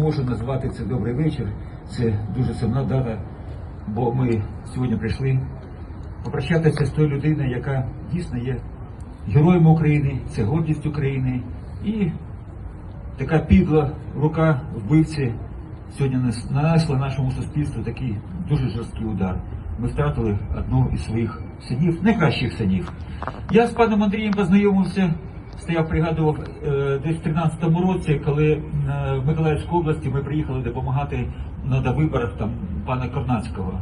Можу назвати це добрий вечір. Це дуже сумна дата, бо ми сьогодні прийшли попрощатися з тою людиною, яка дійсно є героєм України, це гордість України. І така підла рука вбивці сьогодні нанесла нашому суспільству такий дуже жорсткий удар. Ми втратили одного із своїх синів, найкращих синів. Я з паном Андрієм познайомився, стояв, пригадував е, десь в 13-му році, коли е, в Миколаївській області ми приїхали допомагати на довиборах там пана Корнацького.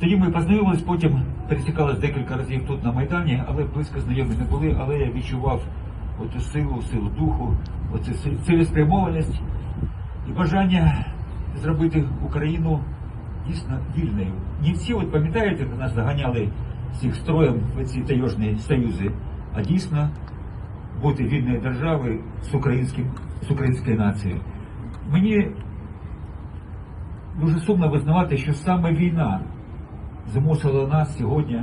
Тоді ми познайомились, потім пересікалися декілька разів тут на Майдані, але близько знайомі не були, але я відчував оту силу, силу духу, оцю цілеспрямованість і бажання зробити Україну дійсно вільною. Всі, от пам'ятаєте, нас заганяли всіх строєм в ці таєжні союзи, а дійсно бути вільною державою з українським з українською нацією. Мені дуже сумно визнавати, що саме війна змусила нас сьогодні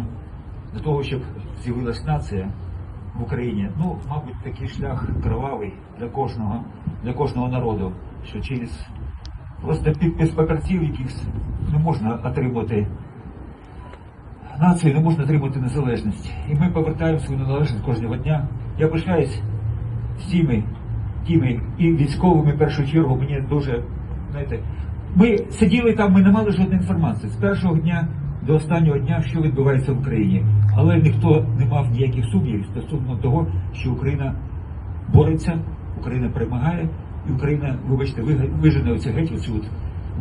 до того, щоб з'явилась нація в Україні. Ну, мабуть, такий шлях кровавий для кожного, для кожного народу, що через просто підпис папірців якихось не можна отримати націю, не можна отримати незалежність. І ми повертаємо свою незалежність кожного дня. Я пишаюсь всіми тими і військовими в першу чергу. Мені дуже знаєте, ми сиділи там, ми не мали жодної інформації з першого дня до останнього дня, що відбувається в Україні. Але ніхто не мав ніяких сумнівів стосовно того, що Україна бореться, Україна перемагає, і Україна, вибачте, вижене оцю геть оцю от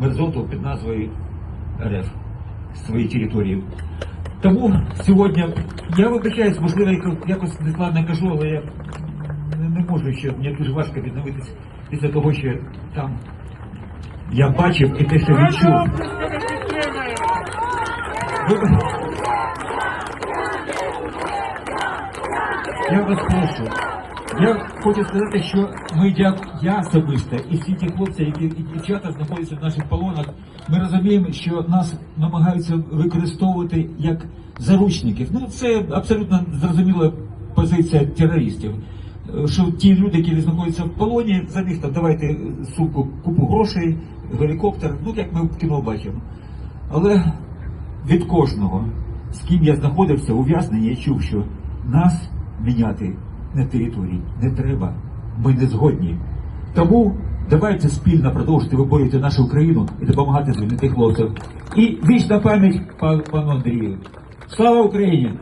мерзоту під назвою РФ з своєї території. Тому сьогодні я вибачаюсь, можливо, яко- якось нескладно кажу, але я не, не можу ще, мені дуже важко відновитися після того, що там я бачив і те, що відчув. Я вас прошу. Я хочу сказати, що ми дяк... я особисто і всі ті хлопці, які і дівчата знаходяться в наших полонах, ми розуміємо, що нас намагаються використовувати як заручників. Ну це абсолютно зрозуміла позиція терористів. Що ті люди, які знаходяться в полоні, за них там давайте сумку купу грошей, гелікоптер, ну як ми в кіно бачимо. Але від кожного, з ким я знаходився ув'язненні, я чув, що нас міняти на території не треба. Ми не згодні. Тому давайте спільно продовжити виборювати нашу Україну і допомагати звільнити хлопців. І вічна пам'ять пану Андрію. Слава Україні!